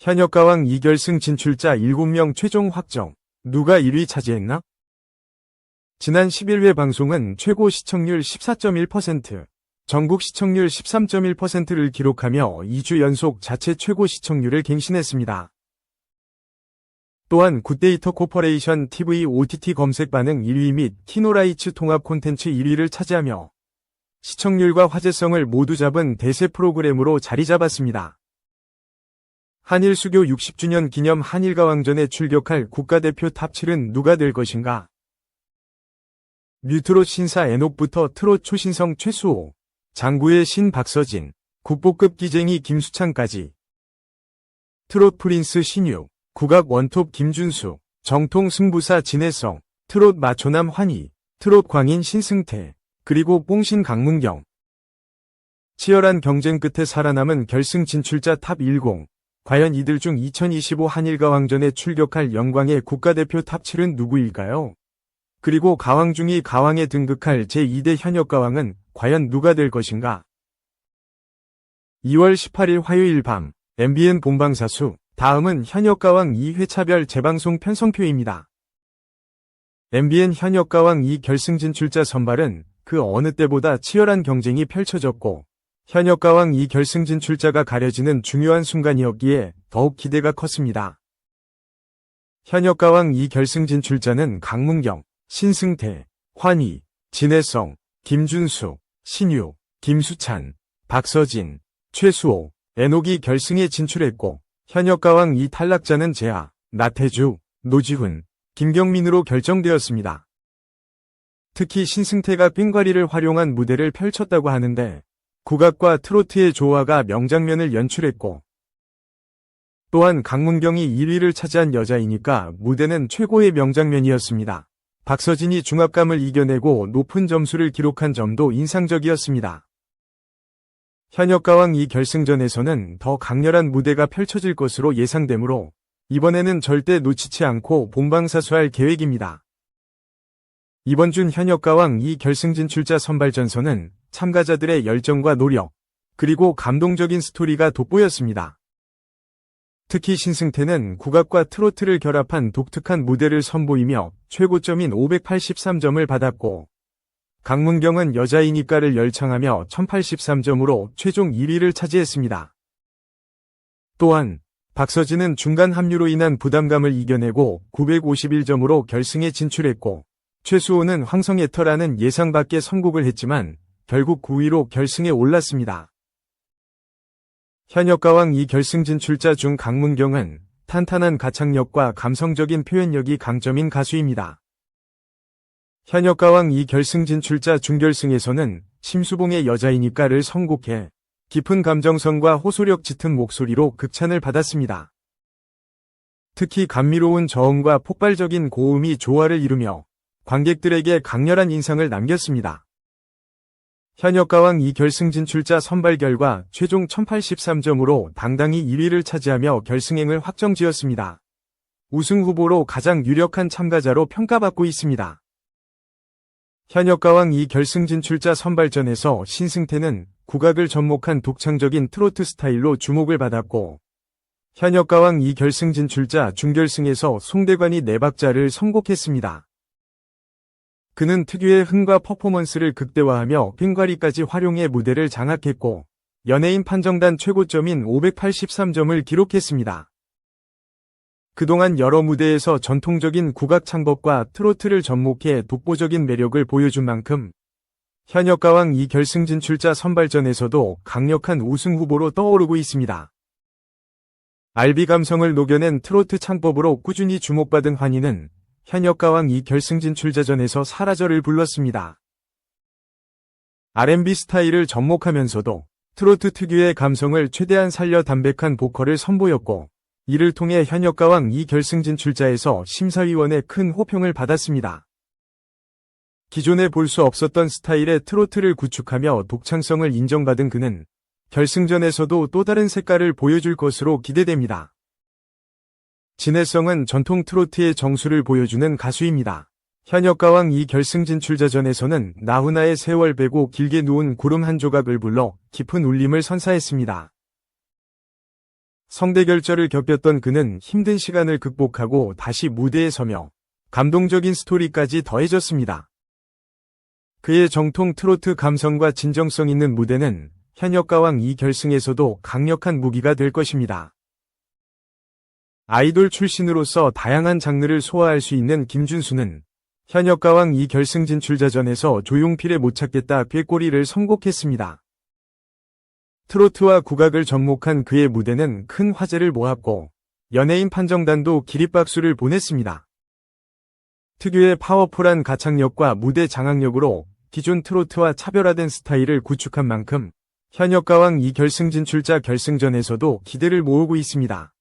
현역가왕 2결승 진출자 7명 최종 확정. 누가 1위 차지했나? 지난 11회 방송은 최고 시청률 14.1%, 전국 시청률 13.1%를 기록하며 2주 연속 자체 최고 시청률을 갱신했습니다. 또한 굿데이터 코퍼레이션 TV OTT 검색 반응 1위 및 키노라이츠 통합 콘텐츠 1위를 차지하며 시청률과 화제성을 모두 잡은 대세 프로그램으로 자리 잡았습니다. 한일 수교 60주년 기념 한일가왕전에 출격할 국가대표 탑7은 누가 될 것인가? 뮤트롯 신사 애녹부터 트롯 초신성 최수호, 장구의 신 박서진, 국보급 기쟁이 김수창까지 트롯 프린스 신유, 국악 원톱 김준수, 정통 승부사 진해성, 트롯 마초남 환희, 트롯 광인 신승태, 그리고 뽕신 강문경. 치열한 경쟁 끝에 살아남은 결승 진출자 탑10. 과연 이들 중 2025 한일가 왕전에 출격할 영광의 국가대표 탑7은 누구일까요? 그리고 가왕 중이 가왕에 등극할 제2대 현역 가왕은 과연 누가 될 것인가? 2월 18일 화요일 밤 MBN 본방사수 다음은 현역 가왕 2회차별 재방송 편성표입니다. MBN 현역 가왕 2 결승 진출자 선발은 그 어느 때보다 치열한 경쟁이 펼쳐졌고 현역가왕 2 결승 진출자가 가려지는 중요한 순간이었기에 더욱 기대가 컸습니다. 현역가왕 2 결승 진출자는 강문경, 신승태, 환희, 진해성, 김준수, 신유, 김수찬, 박서진, 최수호, 애녹이 결승에 진출했고 현역가왕 2 탈락자는 재하, 나태주, 노지훈, 김경민으로 결정되었습니다. 특히 신승태가 삥과리를 활용한 무대를 펼쳤다고 하는데 국악과 트로트의 조화가 명장면을 연출했고 또한 강문경이 1위를 차지한 여자이니까 무대는 최고의 명장면이었습니다. 박서진이 중압감을 이겨내고 높은 점수를 기록한 점도 인상적이었습니다. 현역가왕 이 결승전에서는 더 강렬한 무대가 펼쳐질 것으로 예상되므로 이번에는 절대 놓치지 않고 본방사수할 계획입니다. 이번 준 현역가왕 이 결승 진출자 선발전선은 참가자들의 열정과 노력, 그리고 감동적인 스토리가 돋보였습니다. 특히 신승태는 국악과 트로트를 결합한 독특한 무대를 선보이며 최고점인 583점을 받았고, 강문경은 여자이니까를 열창하며 1083점으로 최종 1위를 차지했습니다. 또한 박서진은 중간 합류로 인한 부담감을 이겨내고 951점으로 결승에 진출했고, 최수호는 황성예터라는 예상 밖의 선곡을 했지만 결국 9위로 결승에 올랐습니다. 현역 가왕 이 결승 진출자 중 강문경은 탄탄한 가창력과 감성적인 표현력이 강점인 가수입니다. 현역 가왕 이 결승 진출자 중결승에서는 심수봉의 여자이니까를 선곡해 깊은 감정성과 호소력 짙은 목소리로 극찬을 받았습니다. 특히 감미로운 저음과 폭발적인 고음이 조화를 이루며 관객들에게 강렬한 인상을 남겼습니다. 현역가왕 이 결승 진출자 선발 결과 최종 1083점으로 당당히 1위를 차지하며 결승행을 확정지었습니다. 우승 후보로 가장 유력한 참가자로 평가받고 있습니다. 현역가왕 이 결승 진출자 선발전에서 신승태는 국악을 접목한 독창적인 트로트 스타일로 주목을 받았고 현역가왕 이 결승 진출자 중결승에서 송대관이 네 박자를 선곡했습니다. 그는 특유의 흥과 퍼포먼스를 극대화하며 핑과리까지 활용해 무대를 장악했고 연예인 판정단 최고점인 583점을 기록했습니다. 그동안 여러 무대에서 전통적인 국악 창법과 트로트를 접목해 독보적인 매력을 보여준 만큼 현역 가왕 이 결승 진출자 선발전에서도 강력한 우승 후보로 떠오르고 있습니다. 알비 감성을 녹여낸 트로트 창법으로 꾸준히 주목받은 환희는 현역 가왕 이 결승 진출자전에서 사라져를 불렀습니다. R&B 스타일을 접목하면서도 트로트 특유의 감성을 최대한 살려 담백한 보컬을 선보였고 이를 통해 현역 가왕 이 결승 진출자에서 심사위원의 큰 호평을 받았습니다. 기존에 볼 수 없었던 스타일의 트로트를 구축하며 독창성을 인정받은 그는 결승전에서도 또 다른 색깔을 보여줄 것으로 기대됩니다. 진해성은 전통 트로트의 정수를 보여주는 가수입니다. 현역가왕 이 결승 진출자전에서는 나훈아의 세월 베고 길게 누운 구름 한 조각을 불러 깊은 울림을 선사했습니다. 성대결절을 겪었던 그는 힘든 시간을 극복하고 다시 무대에 서며 감동적인 스토리까지 더해졌습니다. 그의 정통 트로트 감성과 진정성 있는 무대는 현역가왕 이 결승에서도 강력한 무기가 될 것입니다. 아이돌 출신으로서 다양한 장르를 소화할 수 있는 김준수는 현역가왕 이 결승 진출자전에서 조용필에 못 찾겠다 꾀꼬리를 선곡했습니다. 트로트와 국악을 접목한 그의 무대는 큰 화제를 모았고 연예인 판정단도 기립박수를 보냈습니다. 특유의 파워풀한 가창력과 무대 장악력으로 기존 트로트와 차별화된 스타일을 구축한 만큼 현역가왕 이 결승 진출자 결승전에서도 기대를 모으고 있습니다.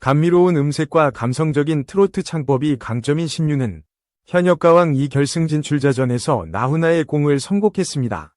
감미로운 음색과 감성적인 트로트 창법이 강점인 신유는 현역가왕 이 결승 진출자전에서 나훈아의 공을 선곡했습니다.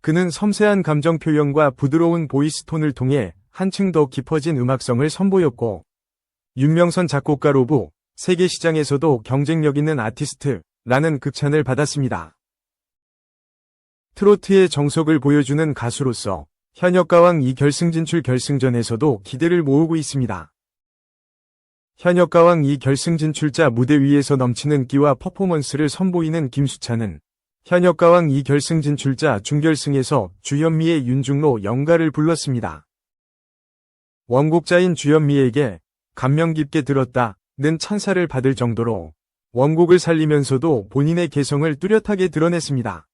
그는 섬세한 감정 표현과 부드러운 보이스톤을 통해 한층 더 깊어진 음악성을 선보였고 윤명선 작곡가로부 세계 시장에서도 경쟁력 있는 아티스트라는 극찬을 받았습니다. 트로트의 정석을 보여주는 가수로서 현역가왕 이 결승 진출 결승전에서도 기대를 모으고 있습니다. 현역가왕 이 결승 진출자 무대 위에서 넘치는 끼와 퍼포먼스를 선보이는 김수찬은 현역가왕 이 결승 진출자 중결승에서 주현미의 윤중로 영가를 불렀습니다. 원곡자인 주현미에게 감명 깊게 들었다는 찬사를 받을 정도로 원곡을 살리면서도 본인의 개성을 뚜렷하게 드러냈습니다.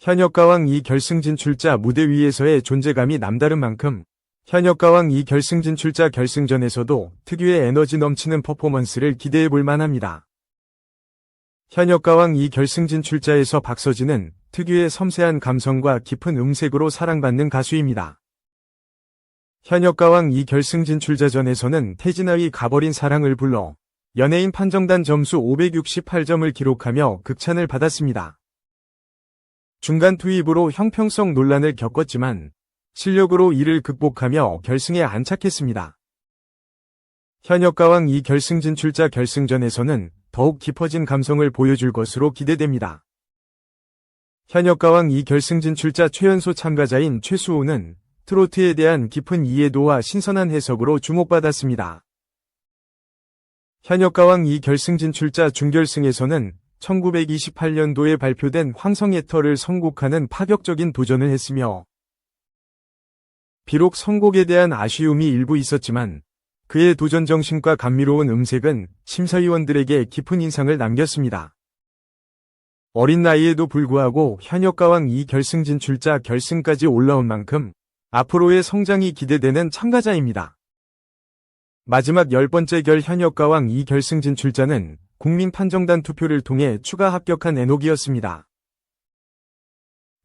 현역가왕 이 결승 진출자 무대 위에서의 존재감이 남다른 만큼 현역가왕 이 결승 진출자 결승전에서도 특유의 에너지 넘치는 퍼포먼스를 기대해 볼 만합니다. 현역가왕 이 결승 진출자에서 박서진은 특유의 섬세한 감성과 깊은 음색으로 사랑받는 가수입니다. 현역가왕 이 결승 진출자전에서는 태진아의 가버린 사랑을 불러 연예인 판정단 점수 568점을 기록하며 극찬을 받았습니다. 중간 투입으로 형평성 논란을 겪었지만 실력으로 이를 극복하며 결승에 안착했습니다. 현역 가왕 이 결승 진출자 결승전에서는 더욱 깊어진 감성을 보여줄 것으로 기대됩니다. 현역 가왕 이 결승 진출자 최연소 참가자인 최수호는 트로트에 대한 깊은 이해도와 신선한 해석으로 주목받았습니다. 현역 가왕 이 결승 진출자 중결승에서는 1928년도에 발표된 황성예터를 선곡하는 파격적인 도전을 했으며 비록 선곡에 대한 아쉬움이 일부 있었지만 그의 도전 정신과 감미로운 음색은 심사위원들에게 깊은 인상을 남겼습니다. 어린 나이에도 불구하고 현역가왕 이 결승 진출자 결승까지 올라온 만큼 앞으로의 성장이 기대되는 참가자입니다. 마지막 열 번째 결 현역가왕 이 결승 진출자는 국민 판정단 투표를 통해 추가 합격한 에녹이었습니다.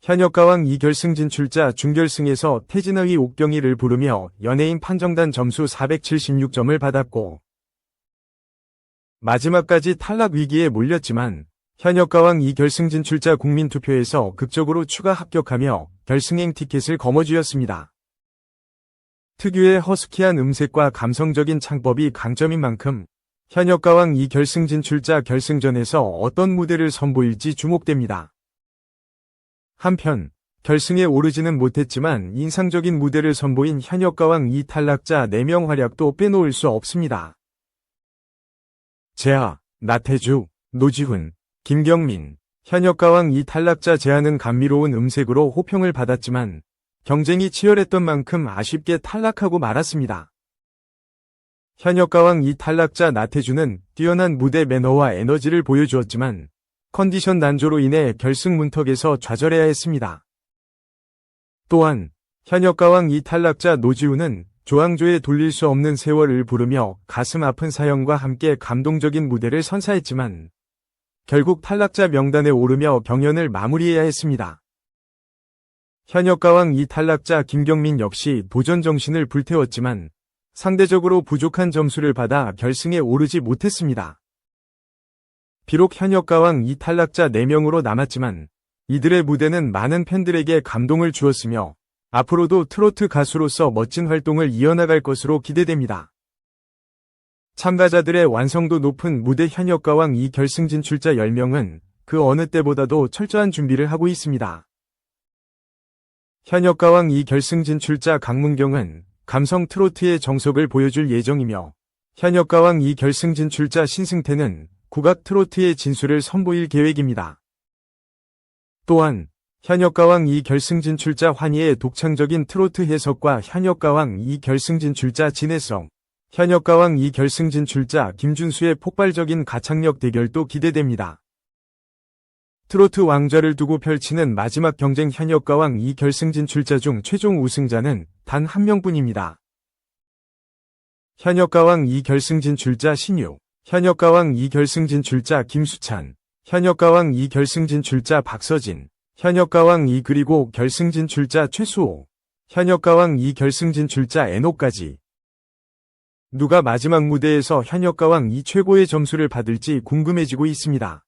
현역가왕 이 결승 진출자 중결승에서 태진의 옥경이를 부르며 연예인 판정단 점수 476점을 받았고 마지막까지 탈락 위기에 몰렸지만 현역가왕 이 결승 진출자 국민투표에서 극적으로 추가 합격하며 결승행 티켓을 거머쥐었습니다. 특유의 허스키한 음색과 감성적인 창법이 강점인 만큼 현역가왕 이 결승 진출자 결승전에서 어떤 무대를 선보일지 주목됩니다. 한편 결승에 오르지는 못했지만 인상적인 무대를 선보인 현역가왕 이 탈락자 4명 활약도 빼놓을 수 없습니다. 재하, 나태주, 노지훈, 김경민, 현역가왕 이 탈락자 재하는 감미로운 음색으로 호평을 받았지만 경쟁이 치열했던 만큼 아쉽게 탈락하고 말았습니다. 현역가왕 이 탈락자 나태주는 뛰어난 무대 매너와 에너지를 보여주었지만 컨디션 난조로 인해 결승 문턱에서 좌절해야 했습니다. 또한 현역가왕 이 탈락자 노지우는 조항조에 돌릴 수 없는 세월을 부르며 가슴 아픈 사연과 함께 감동적인 무대를 선사했지만 결국 탈락자 명단에 오르며 경연을 마무리해야 했습니다. 현역가왕 이 탈락자 김경민 역시 도전 정신을 불태웠지만 상대적으로 부족한 점수를 받아 결승에 오르지 못했습니다. 비록 현역 가왕 이 탈락자 4명으로 남았지만 이들의 무대는 많은 팬들에게 감동을 주었으며 앞으로도 트로트 가수로서 멋진 활동을 이어나갈 것으로 기대됩니다. 참가자들의 완성도 높은 무대 현역가왕 이 결승 진출자 10명은 그 어느 때보다도 철저한 준비를 하고 있습니다. 현역가왕 2 결승 진출자 강문경은 감성 트로트의 정석을 보여줄 예정이며 현역가왕 2 결승 진출자 신승태는 국악 트로트의 진수를 선보일 계획입니다. 또한 현역가왕 2 결승 진출자 환희의 독창적인 트로트 해석과 현역가왕 2 결승 진출자 진해성, 현역가왕 2 결승 진출자 김준수의 폭발적인 가창력 대결도 기대됩니다. 트로트 왕좌를 두고 펼치는 마지막 경쟁 현역가왕 2 결승 진출자 중 최종 우승자는 단 한 명뿐입니다. 현역 가왕 2 결승 진출자 신유, 현역 가왕 2 결승 진출자 김수찬, 현역 가왕 2 결승 진출자 박서진, 현역 가왕 2 그리고 결승 진출자 최수호, 현역 가왕 2 결승 진출자 애노까지. 누가 마지막 무대에서 현역 가왕 2 최고의 점수를 받을지 궁금해지고 있습니다.